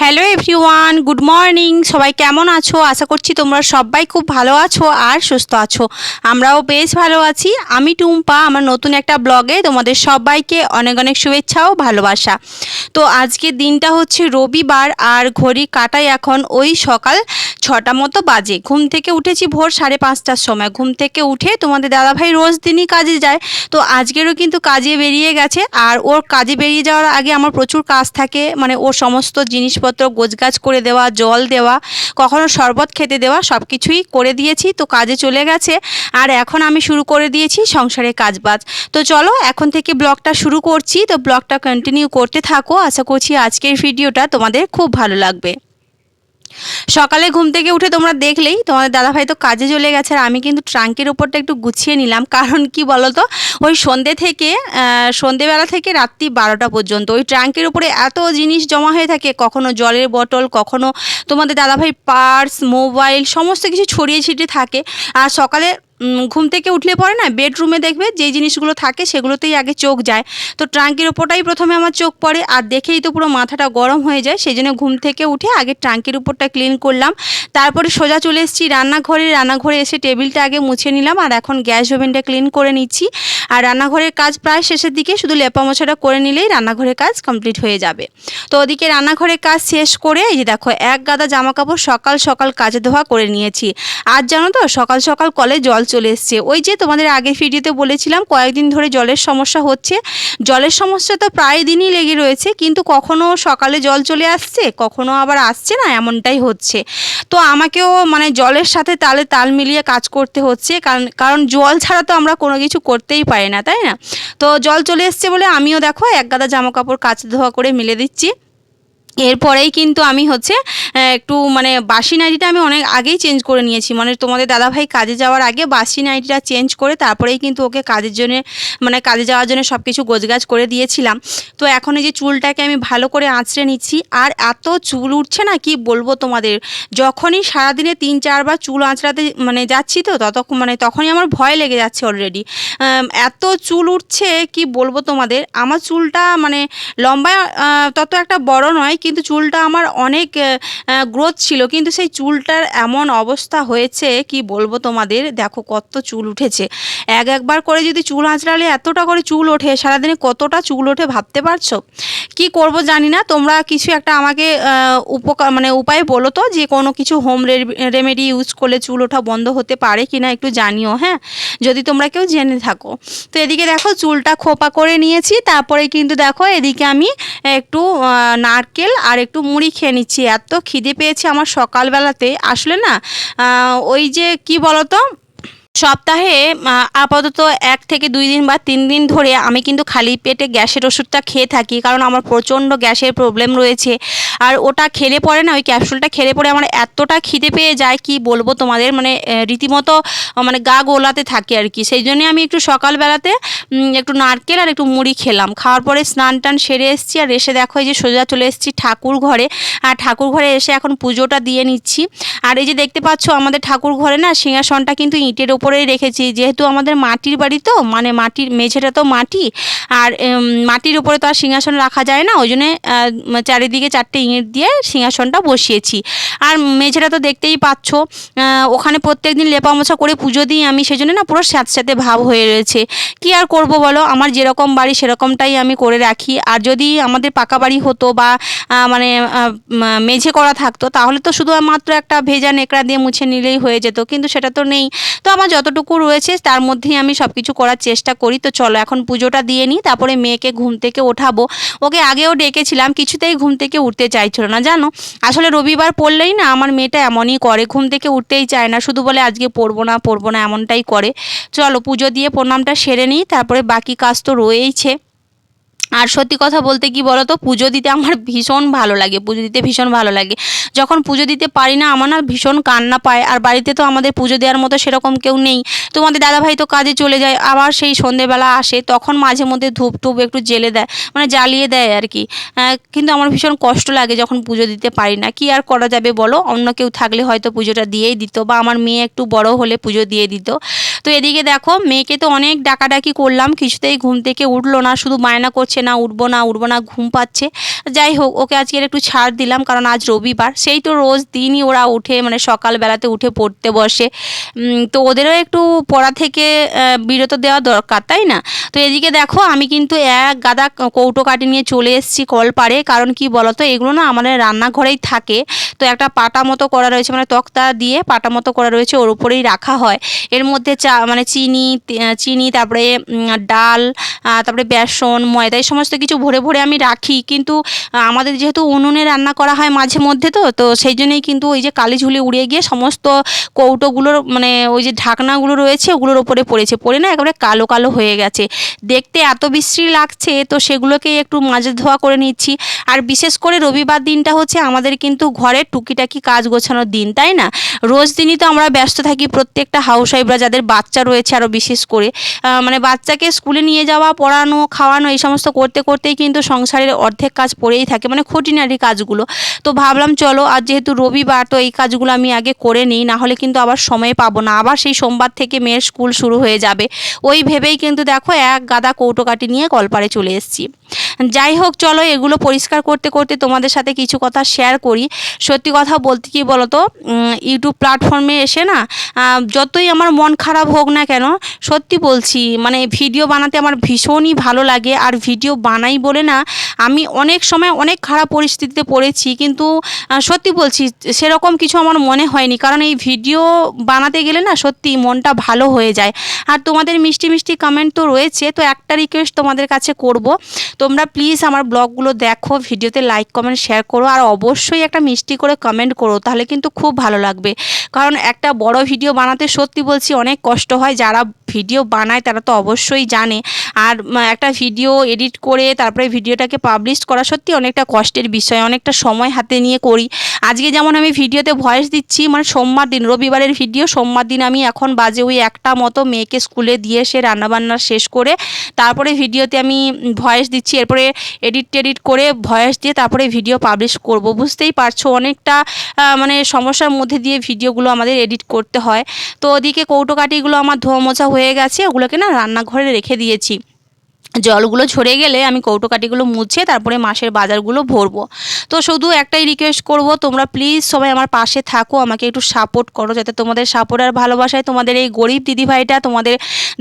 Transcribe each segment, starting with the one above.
Hello everyone good morning সবাই কেমন আছো? আশা করছি তোমরা সবাই খুব ভালো আছো আর সুস্থ আছো। আমরাও বেশ ভালো আছি। আমি টুম্পা, আমার নতুন একটা ব্লগে তোমাদের সবাইকে অনেক অনেক শুভেচ্ছা ও ভালোবাসা। তো আজকের দিনটা হচ্ছে রবিবার আর ঘড়ি কাটাই এখন ওই সকাল ছটা মতো বাজে। ঘুম থেকে উঠেছি ভোর সাড়ে পাঁচটার সময়। ঘুম থেকে উঠে তোমাদের দাদাভাই রোজ দিনই কাজে যায়। তো আজকেরও কিন্তু কাজে বেরিয়ে গেছে। আর ওর কাজে বেরিয়ে যাওয়ার আগে আমার প্রচুর কাজ থাকে। মানে ওর সমস্ত জিনিসপত্র গোছগাছ করে দেওয়া, জল দেওয়া, কখনো শরবত খেতে দেওয়া সব কিছুই করে দিয়েছি। তো কাজে চলে গেছে। আর এখন আমি শুরু করে দিয়েছি সংসারের কাজবাজ। তো চলো, এখন থেকে ব্লগটা শুরু করছি। তো ব্লগটা কন্টিনিউ করতে থাকো। আশা করছি আজকের ভিডিওটা তোমাদের খুব ভালো লাগবে। সকালে ঘুম থেকে উঠে তোমরা দেখলেই তোমাদের দাদাভাই তো কাজে চলে গেছে আর আমি কিন্তু ট্রাঙ্কের ওপরটা একটু গুছিয়ে নিলাম। কারণ কি বলতো? ওই সন্ধ্যে থেকে সন্ধেবেলা থেকে রাত্রি বারোটা পর্যন্ত। ওই ট্রাঙ্কের উপরে এত জিনিস জমা হয়ে থাকে, কখনো জলের বটল কখনো তোমাদের দাদাভাই পার্স, মোবাইল, সমস্ত কিছু ছড়িয়ে ছিটিয়ে থাকে। আর সকালে ঘুম থেকে উঠলে পরে না বেডরুমে দেখবে যে জিনিসগুলো থাকে সেগুলোতেই আগে চোখ যায়। তো ট্রাঙ্কির ওপরটাই প্রথমে আমার চোখ পড়ে আর দেখেই তো পুরো মাথাটা গরম হয়ে যায়, সেই জন্য ঘুম থেকে উঠে আগে ট্রাঙ্কির উপরটা ক্লিন করলাম। তারপরে সোজা চলে এসেছি রান্নাঘরে রান্নাঘরে এসে টেবিলটা আগে মুছে নিলাম আর এখন গ্যাস ওভেনটা ক্লিন করে নিচ্ছি। আর রান্নাঘরের কাজ প্রায় শেষের দিকে, শুধু লেপা মোছাটা করে নিলেই রান্নাঘরের কাজ কমপ্লিট হয়ে যাবে। তো ওদিকে রান্নাঘরের কাজ শেষ করে এই যে দেখো, এক গাদা জামা কাপড় সকাল সকাল কাজে ধোয়া করে নিয়েছি। আর জানো তো, সকাল সকাল কলে জল চলে এসছে। ওই যে তোমাদের আগের ভিডিওতে বলেছিলাম, কয়েকদিন ধরে জলের সমস্যা হচ্ছে। জলের সমস্যা তো প্রায় দিনই লেগে রয়েছে, কিন্তু কখনো সকালে জল চলে আসছে, কখনো আবার আসছে না, এমনটাই হচ্ছে। তো আমাকেও মানে জলের সাথে তালে তাল মিলিয়ে কাজ করতে হচ্ছে, কারণ কারণ জল ছাড়া তো আমরা কোনো কিছু করতেই পারি না, তাই না? তো জল চলে এসছে বলে আমিও দেখো, এক গাদা জামা কাপড় কাচা ধোয়া করে মিলে দিচ্ছি। এরপরেই কিন্তু আমি হচ্ছে একটু মানে বাসি নাইটিটা আমি অনেক আগেই চেঞ্জ করে নিয়েছি। মানে তোমাদের দাদাভাই কাজে যাওয়ার আগে বাসি নাইটিটা চেঞ্জ করে তারপরেই কিন্তু ওকে কাজের জন্য মানে কাজে যাওয়ার জন্য সব কিছু গোছগাছ করে দিয়েছিলাম। তো এখন এই যে চুলটাকে আমি ভালো করে আঁচড়ে নিচ্ছি, আর এত চুল উঠছে না কি বলব তোমাদের? যখনই সারাদিনে তিন চারবার চুল আঁচড়াতে মানে যাচ্ছি তো ততক্ষণ মানে তখনই আমার ভয় লেগে যাচ্ছে অলরেডি এত চুল উঠছে কি বলব তোমাদের? আমার চুলটা মানে লম্বায় তত একটা বড় নয় কিন্তু চুলটা আমার অনেক গ্রোথ ছিল। কিন্তু সেই চুলটার এমন অবস্থা হয়েছে কি বলব তোমাদের? দেখো কত চুল উঠেছে। এক একবার করে যদি চুল আঁচড়ালে এতটা করে চুল ওঠে সারাদিনে কতটা চুল ওঠে ভাবতে পারছ? কি করব জানি না। তোমরা কিছু একটা আমাকে উপকার মানে উপায় বলো তো যে কোনো কিছু হোম রেমেডি ইউজ করলে চুল ওঠা বন্ধ হতে পারে কি না একটু জানিও হ্যাঁ? যদি তোমরা কেউ জেনে থাকো। তো এদিকে দেখো চুলটা খোপা করে নিয়েছি। তারপরে কিন্তু দেখো এদিকে আমি একটু আহ, নারকেল আর একটু মুড়ি খেয়ে নিচ্ছি। এত খিদে পেয়েছে আমার সকালবেলাতে। আসলে না ওই যে কি বলতো? সপ্তাহে আপাতত এক থেকে দুই দিন বা তিন দিন ধরে আমি কিন্তু খালি পেটে গ্যাসের ওষুধটা খেয়ে থাকি, কারণ আমার প্রচণ্ড গ্যাসের প্রবলেম রয়েছে। আর ওটা খেলে পরে না, ওই ক্যাপসুলটা খেলে পরে আমার এতটা খিদে পেয়ে যায় কি বলব তোমাদের মানে রীতিমতো মানে গা গোলাতে থাকে আর কি। সেই জন্যে আমি একটু সকালবেলাতে একটু নারকেল আর একটু মুড়ি খেলাম। খাওয়ার পরে স্নান টান সেরে এসেছি আর এসে দেখো এই যে সোজা চলে এসেছি ঠাকুর ঘরে। আর ঠাকুর ঘরে এসে এখন পুজোটা দিয়ে নিচ্ছি। আর এই যে দেখতে পাচ্ছ আমাদের ঠাকুর ঘরে না সিংহাসনটা কিন্তু ইটের ওপরেই রেখেছি। যেহেতু আমাদের মাটির বাড়ি তো মানে মাটির মেঝেটা তো মাটি, আর মাটির উপরে তো আর সিংহাসন রাখা যায় না ওই জন্যে চারিদিকে চারটে ইঁট দিয়ে সিংহাসনটা বসিয়েছি। আর মেঝেটা তো দেখতেই পাচ্ছ ওখানে প্রত্যেক দিন লেপা মোছা করে পুজো দিই আমি সেই জন্য না পুরো স্যাঁতস্যাঁতে ভাব হয়ে রয়েছে। কি আর করব বলো, আমার যেরকম বাড়ি সেরকমটাই আমি করে রাখি। আর যদি আমাদের পাকা বাড়ি হতো বা মানে মেঝে করা থাকতো, তাহলে তো শুধুমাত্র একটা ভেজা নেকড়া দিয়ে মুছে নিলেই হয়ে যেত, কিন্তু সেটা তো নেই। তো আমার যতটুকু রয়েছে তার মধ্যেই আমি সব কিছু করার চেষ্টা করি। তো চলো এখন পুজোটা দিয়ে নিই, তারপরে মেয়েকে ঘুম থেকে ওঠাবো। ওকে আগেও ডেকেছিলাম, কিছুতেই ঘুম থেকে উঠতে চাইছিল না, জানো? আসলে রবিবার পড়লেই না আমার মেয়েটা এমনই করে, ঘুম থেকে উঠতেই চায় না, শুধু বলে আজকে পড়ব না পড়ব না, এমনটাই করে। চলো পুজো দিয়ে প্রণামটা সেরে নিই, তারপরে বাকি কাজ তো রয়েইছে। আর সত্যি কথা বলতে কি বলতো, পুজো দিতে আমার ভীষণ ভালো লাগে, পুজো দিতে ভীষণ ভালো লাগে। যখন পুজো দিতে পারি না, আমার না ভীষণ কান্না পায়, আর বাড়িতে তো আমাদের পুজো দেওয়ার মতো সেরকম কেউ নেই। তোমাদের দাদাভাই তো কাজে চলে যায়, আবার সেই সন্ধেবেলা আসে, তখন মাঝে মধ্যে ধূপ টুপ একটু জেলে দেয় মানে জ্বালিয়ে দেয় আর কি। কিন্তু আমার ভীষণ কষ্ট লাগে যখন পুজো দিতে পারি না। কি আর করা যাবে বলো? অন্য কেউ থাকলে হয়তো পুজোটা দিয়েই দিত, বা আমার মেয়ে একটু বড় হলে পুজো দিয়ে দিত। তো এদিকে দেখো, মেয়েকে তো অনেক ডাকাডাকি করলাম, কিছুতেই ঘুম থেকে উঠল না, শুধু বায়না করছে না, উঠবো না উঠবো না, ঘুম পাচ্ছে। যাই হোক, ওকে আজকের একটু ছাড় দিলাম, কারণ আজ রবিবার, সেই তো রোজ দিনই ওরা উঠে মানে সকালবেলাতে উঠে পড়তে বসে। তো ওদেরও একটু পড়া থেকে বিরত দেওয়া দরকার, তাই না? তো এদিকে দেখো, আমি কিন্তু এক গাদা কৌটো কাটি নিয়ে চলে এসেছি কলপাড়ে, কারণ কি বলতো, এগুলো না আমাদের রান্নাঘরেই থাকে। তো একটা পাটা মতো করা রয়েছে মানে তক্তা দিয়ে পাটা মতো করা রয়েছে, ওর উপরেই রাখা হয়। এর মধ্যে চা মানে চিনি চিনি, তারপরে ডাল তারপরে বেসন, ময়দা, এই সমস্ত কিছু ভরে ভরে আমি রাখি। কিন্তু আমাদের যেহেতু উনুনে রান্না করা হয় মাঝে মধ্যে তো তো সেই জন্যই কিন্তু ওই যে কালি ঝুলি উড়িয়ে গিয়ে সমস্ত কৌটোগুলোর মানে ওই যে ঢাকনাগুলো রয়েছে, ওগুলোর ওপরে পড়েছে। পড়ে না একেবারে কালো কালো হয়ে গেছে। দেখতে এত বিশ্রী লাগছে, তো সেগুলোকেই একটু মাজা ধোয়া করে নিচ্ছি। আর বিশেষ করে রবিবার দিনটা হচ্ছে আমাদের কিন্তু ঘরের টুকিটাকি কাজ গোছানোর দিন, তাই না? রোজ দিনই তো আমরা ব্যস্ত থাকি প্রত্যেকটা হাউস ওয়াইফরা যাদের বাচ্চা রয়েছে আরও বিশেষ করে। মানে বাচ্চাকে স্কুলে নিয়ে যাওয়া, পড়ানো, খাওয়ানো এই সমস্ত করতে, করতেই কিন্তু সংসারের অর্ধেক কাজ পড়েই থাকে মানে খুঁটিনাটি কাজগুলো। তো ভাবলাম চলো আর যেহেতু রবিবার, তো এই কাজগুলো আমি আগে করে নিই, না হলে কিন্তু আবার সময় পাবো না। আবার সেই সোমবার থেকে মেয়ের স্কুল শুরু হয়ে যাবে। ওই ভেবেই কিন্তু দেখো, এক গাদা কৌটো কাটি নিয়ে কলপারে চলে এসেছি। যাই হোক, চলো এগুলো পরিষ্কার করতে করতে তোমাদের সাথে কিছু কথা শেয়ার করি। সত্যি কথা বলতে কি বলতো ইউটিউব প্ল্যাটফর্মে এসে না যতই আমার মন খারাপ হোক না কেন, সত্যি বলছি মানে ভিডিও বানাতে আমার ভীষণই ভালো লাগে। আর ভিডিও বানাই বলে না, আমি অনেক সময় অনেক খারাপ পরিস্থিতিতে পড়েছি, কিন্তু সত্যি বলছি, সেরকম কিছু আমার মনে হয়নি। কারণ এই ভিডিও বানাতে গেলে না সত্যি মনটা ভালো হয়ে যায়। আর তোমাদের মিষ্টি মিষ্টি কমেন্ট তো রয়েছে, তো একটা রিকোয়েস্ট তোমাদের কাছে করব। তোমরা প্লিজ আমার ব্লগগুলো দেখো ভিডিওতে লাইক কমেন্ট শেয়ার করো, আর অবশ্যই একটা মিষ্টি করে কমেন্ট করো, তাহলে কিন্তু খুব ভালো লাগবে। কারণ একটা বড় ভিডিও বানাতে সত্যি বলছি অনেক কষ্ট হয় যারা ভিডিও বানায়, তারা তো অবশ্যই জানে। আর একটা ভিডিও এডিট করে তারপরে ভিডিওটাকে পাবলিশ করা সত্যি অনেকটা কষ্টের বিষয়, অনেকটা সময় হাতে নিয়ে করি। আজকে যেমন আমি ভিডিওতে ভয়েস দিচ্ছি মানে সোমবার দিন, রবিবারের ভিডিও, সোমবার দিন আমি এখন বাজে ওই একটা মতো মেয়েকে স্কুলে দিয়ে এসে রান্নাবান্না শেষ করে, তারপরে ভিডিওতে আমি ভয়েস দিচ্ছি, এরপরে এডিট টেডিট করে ভয়েস দিয়ে তারপরে ভিডিও পাবলিশ করব। বুঝতেই পারছ, অনেকটা মানে সমস্যার মধ্যে দিয়ে ভিডিওগুলো আমাদের এডিট করতে হয়। তো ওদিকে কৌটোকাটিগুলো আমার ধোয়া মোছা গেছে ওগুলোকে না রান্নাঘরে রেখে দিয়েছি। জলগুলো ঝরে গেলে আমি কৌটোকাটিগুলো মুছে তারপরে মাসের বাজারগুলো ভরবো। তো শুধু একটাই রিকোয়েস্ট করব, তোমরা প্লিজ সবাই আমার পাশে থাকো, আমাকে একটু সাপোর্ট করো যাতে তোমাদের সাপোর্ট আর ভালোবাসায় তোমাদের এই গরিব দিদিভাইটা তোমাদের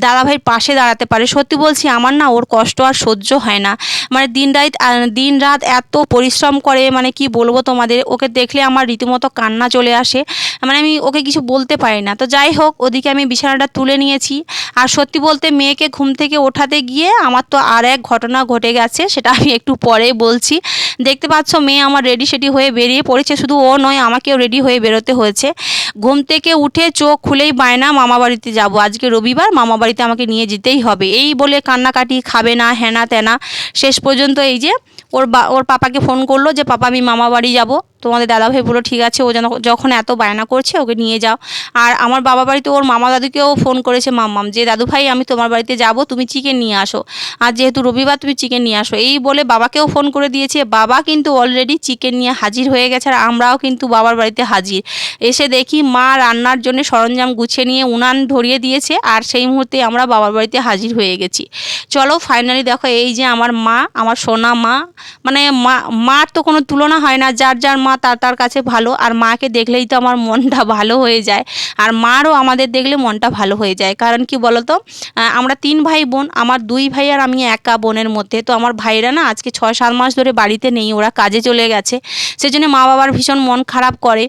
দাদাভাইয়ের পাশে দাঁড়াতে পারে। সত্যি বলছি, আমার না ওর কষ্ট আর সহ্য হয় না। মানে দিন রাত দিন রাত এত পরিশ্রম করে মানে কি বলব তোমাদের, ওকে দেখলে আমার রীতিমতো কান্না চলে আসে। মানে আমি ওকে কিছু বলতে পারি না। তো যাই হোক, ওদিকে আমি বিছানাটা তুলে নিয়েছি। আর সত্যি বলতে মেয়েকে ঘুম থেকে ওঠাতে গিয়ে আমার তো আর এক ঘটনা ঘটে গেছে, সেটা আমি একটু পরে বলছি। দেখতে পাচ্ছ মেয়ে আমার রেডি সেডি হয়ে বেরিয়ে পড়েছে, শুধু ও নয়, আমাকেও রেডি হয়ে বেরোতে হয়েছে। ঘুম থেকে উঠে চোখ খুলেই বায়না, মামা বাড়িতে যাব। আজকে রবিবার, মামা বাড়িতে আমাকে নিয়ে যেতেই হবে। এই বলে কান্নাকাটি, খাবে না হ্যানা ত্যানা শেষ পর্যন্ত এই যে, ওর বা, ওর পাপাকে ফোন করল যে, পাপা, আমি মামা বাড়ি যাব। তোমাদের দাদাভাই বলল, ঠিক আছে, ও যেন যখন এত বায়না করছে, ওকে নিয়ে যাও। আর আমার বাবা বাড়িতে ওর মামা দাদুকেও ফোন করেছে মাম্মাম যে দাদু ভাই আমি তোমার বাড়িতে যাব, তুমি চিকেন নিয়ে আসো। আর যেহেতু রবিবার, তুমি চিকেন নিয়ে আসো। এই বলে বাবাকেও ফোন করে দিয়েছে। বাবা কিন্তু অলরেডি চিকেন নিয়ে হাজির হয়ে গেছে, আর আমরাও কিন্তু বাবার বাড়িতে হাজির। এসে দেখি মা রান্নার জন্য সরঞ্জাম গুছিয়ে নিয়ে উনান ধরিয়ে দিয়েছে, আর সেই মুহূর্তে আমরা বাবার বাড়িতে হাজির হয়ে গেছি। চলো ফাইনালি দেখো, এই যে আমার মা, আমার সোনা মা মানে মা, মার তো কোনো তুলনা হয় না, যার যার মা তার তার কাছে ভালো, আর মাকে দেখলেই তো আমার মনটা ভালো হয়ে যায়, আর মারও আমাদের দেখলে মনটা ভালো হয়ে যায়। কারণ কি বলতো? আমরা তিন ভাই বোন, আমার দুই ভাই আর আমি একা বোনের মধ্যে। তো আমার ভাইরা না আজকে ছয়, সাত মাস ধরে বাড়িতে নেই, ওরা কাজে চলে গেছে। সেজন্য মা বাবার ভীষণ মন খারাপ করে।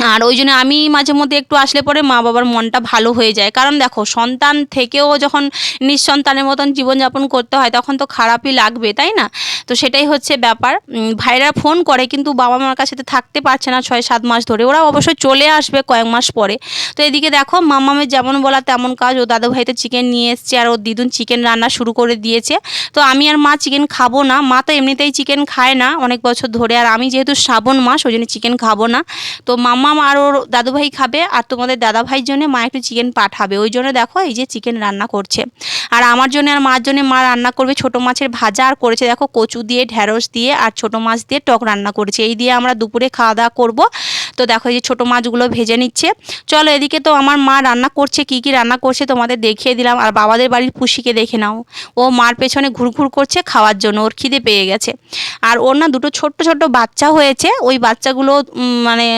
আর ওই জন্য আমি মাঝে মধ্যে একটু আসলে পরে মা বাবার মনটা ভালো হয়ে যায়। কারণ দেখো, সন্তান থেকেও যখন নিঃসন্তানের মতন জীবনযাপন করতে হয়, তখন তো খারাপই লাগবে, তাই না? তো সেটাই হচ্ছে ব্যাপার। ভাইরা ফোন করে কিন্তু বাবা মার কাছে থাকতে পারছে না ছয়, সাত মাস ধরে। ওরা অবশ্যই চলে আসবে কয়েক মাস পরে। তো এদিকে দেখো, মামামের যেমন বলা তেমন কাজ। ও দাদু ভাই তো চিকেন নিয়ে এসছে আর ওর দিদুন চিকেন রান্না শুরু করে দিয়েছে। তো আমি আর মা চিকেন খাব না। মা তো এমনিতেই চিকেন খায় না অনেক বছর ধরে। আর আমি যেহেতু শ্রাবণ মাস, ওই জন্য চিকেন খাব না। তো মাম্মা আর ওর দাদুভাই খাবে আর তোমাদের দাদাভাইয়ের জন্য মা একটু চিকেন পাঠাবে। ওই জন্য দেখো এই যে চিকেন রান্না করছে। আর আমার জন্য আর মার জন্য মা রান্না করবে ছোটো মাছের ভাজা আর করেছে দেখো কচু দিয়ে ঢ্যাঁড়স দিয়ে আর ছোটো মাছ দিয়ে টক রান্না করেছে। এই দিয়ে আমরা দুপুরে খাওয়া দাওয়া করব। তো দেখো এই যে ছোটো মাছগুলো ভেজে নিচ্ছে। চলো এদিকে তো আমার মা রান্না করছে, কি কি রান্না করছে তোমাদের দেখিয়ে দিলাম। আর বাবাদের বাড়ির পুষিকে দেখে নাও। ও মার পেছনে ঘুরঘুর করছে খাওয়ার জন্য, ওর খিদে পেয়ে গেছে। আর ওর না দুটো ছোট্ট ছোট্ট বাচ্চা হয়েছে। ওই বাচ্চাগুলো মানে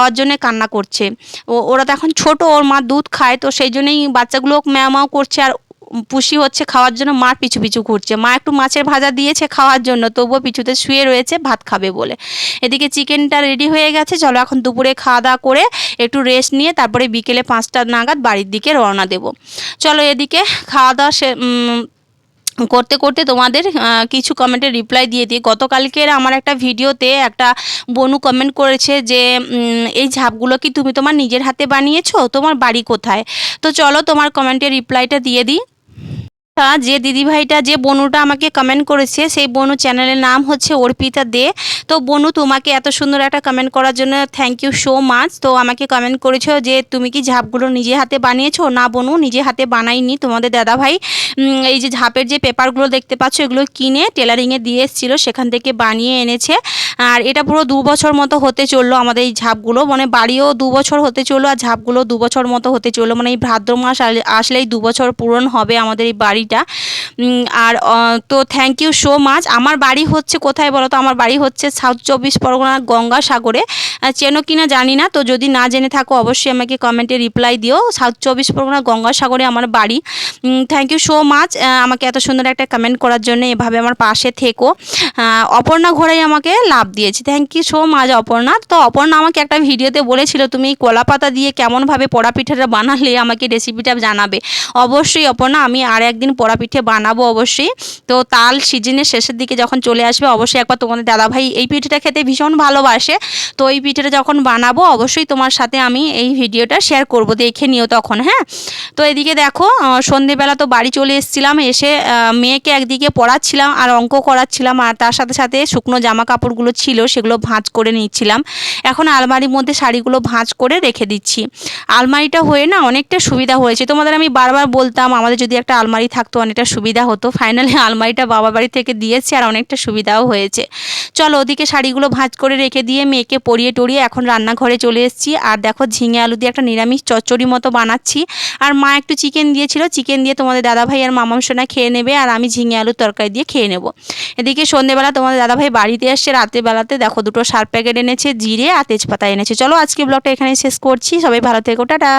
খাওয়ার জন্য কান্না করছে। ও, ওরা তো এখন ছোট, ওর মা দুধ খায়, তো সেই জন্যই বাচ্চাগুলো ম্যাও করছে আর পুষি হচ্ছে খাওয়ার জন্য, মার পিছু পিছু ঘুরছে। মা একটু মাছের ভাজা দিয়েছে খাওয়ার জন্য, তবুও পিছুতে শুয়ে রয়েছে, ভাত খাবে বলে। এদিকে চিকেনটা রেডি হয়ে গেছে, চলো এখন দুপুরে খাওয়া দাওয়া করে একটু রেস্ট নিয়ে তারপরে বিকেলে পাঁচটা নাগাদ বাড়ির দিকে রওনা দেব। চলো এদিকে খাওয়া দাওয়া সে করতে করতে তোমাদের কিছু কমেন্টের রিপ্লাই দিয়ে দিই। গতকালকের আমার একটা ভিডিওতে একটা বনু কমেন্ট করেছে যে এই ঝাপগুলো কি তুমি তোমার নিজের হাতে বানিয়েছো? তোমার বাড়ি কোথায়? তো চলো তোমার কমেন্টের রিপ্লাইটা দিয়ে দিই। তা যে দিদিভাইটা, যে বনুটা আমাকে কমেন্ট করেছে, সেই বনু চ্যানেলের নাম হচ্ছে অর্পিতা দে। তো বনু, তোমাকে এত সুন্দর একটা কমেন্ট করার জন্য থ্যাংক ইউ সো মাচ তো আমাকে কমেন্ট করেছ যে, তুমি কি ঝাপগুলো নিজে হাতে বানিয়েছো? না বনু, নিজে হাতে বানাইনি। তোমাদের দাদাভাই এই যে ঝাপের যে পেপারগুলো দেখতে পাচ্ছ, এগুলো কিনে টেলারিংয়ে দিয়ে এসেছিল, সেখান থেকে বানিয়ে এনেছে। আর এটা পুরো দু বছর মতো হতে চলল আমাদের এই ঝাপগুলো। মানে বাড়িও দু বছর হতে চলল, আর ঝাপগুলো দু বছর মতো হতে চলল। মানে এই ভাদ্র মাস আসলেই দু বছর পূরণ হবে আমাদের এই বাড়িটা উম, আর তো থ্যাংক ইউ সো মাচ আমার বাড়ি হচ্ছে কোথায় বলো তো আমার বাড়ি হচ্ছে সাউথ চব্বিশ পরগনা গঙ্গাসাগরে চেনো কিনা জানি না। তো যদি না জেনে থাকো অবশ্যই আমাকে কমেন্টে রিপ্লাই দিও। সাউথ চব্বিশ পরগনা গঙ্গাসাগরে আমার বাড়ি। থ্যাংক ইউ সো মাচ আমাকে এত সুন্দর একটা কমেন্ট করার জন্য এভাবে আমার পাশে থেকো। অপর্ণা ঘোড়াই আমাকে লাভ দিয়েছে। Thank you so much Aparna. তো অপর্ণা আমাকে একটা ভিডিওতে বলেছিল তুমি কলা পাতা দিয়ে কেমনভাবে পোড়া পিঠাটা বানালে আমাকে রেসিপিটা জানাবে। অবশ্যই অপর্ণা আমি আর একদিন পোড়া পিঠে বানাবো অবশ্যই। তো তাল সিজনের শেষের দিকে যখন চলে আসবে, অবশ্যই একবার তোমাদের দাদাভাই এই পিঠেটা খেতে ভীষণ ভালোবাসে। তো এই পিঠেটা যখন বানাবো, অবশ্যই তোমার সাথে আমি এই ভিডিওটা শেয়ার করব, দেখে নিও তখন হ্যাঁ? তো এদিকে দেখো সন্ধেবেলা তো বাড়ি চলে এসেছিলাম, এসে মেয়েকে একদিকে পড়াচ্ছিলাম আর অঙ্ক করাচ্ছিলাম আর তার সাথে সাথে শুকনো জামা কাপড়গুলো ছিল, সেগুলো ভাঁজ করে নিচ্ছিলাম। এখন আলমারির মধ্যে শাড়িগুলো ভাঁজ করে রেখে দিচ্ছি। আলমারিটা হয়ে না অনেকটা সুবিধা হয়েছে। তোমাদের আমি বারবার বলতাম, আমাদের যদি একটা আলমারি থাকতো, অনেকটা সুবিধা হতো। ফাইনালি আলমারিটা বাবা বাড়ি থেকে দিয়েছে আর অনেকটা সুবিধাও হয়েছে। চলো ওদিকে শাড়িগুলো ভাঁজ করে রেখে দিয়ে মেয়েকে পরিয়ে টরিয়ে এখন রান্নাঘরে চলে এসেছি। আর দেখো ঝিঙে আলু দিয়ে একটা নিরামিষ চচ্চড়ি মতো বানাচ্ছি। আর মা একটু চিকেন দিয়েছিল। চিকেন দিয়ে তোমাদের দাদাভাই আর মামাম সোনা খেয়ে নেবে আর আমি ঝিঙে আলুর তরকারি দিয়ে খেয়ে নেব। এদিকে সন্ধেবেলা তোমাদের দাদাভাই বাড়িতে এসছে রাতের বেলাতে দেখো দুটো সার প্যাকেট এনেছে, জিরে আর তেজপাতা এনেছে। চলো আজকে ব্লগটা এখানে শেষ করছি। সবাই ভালো থেকো, টাটা।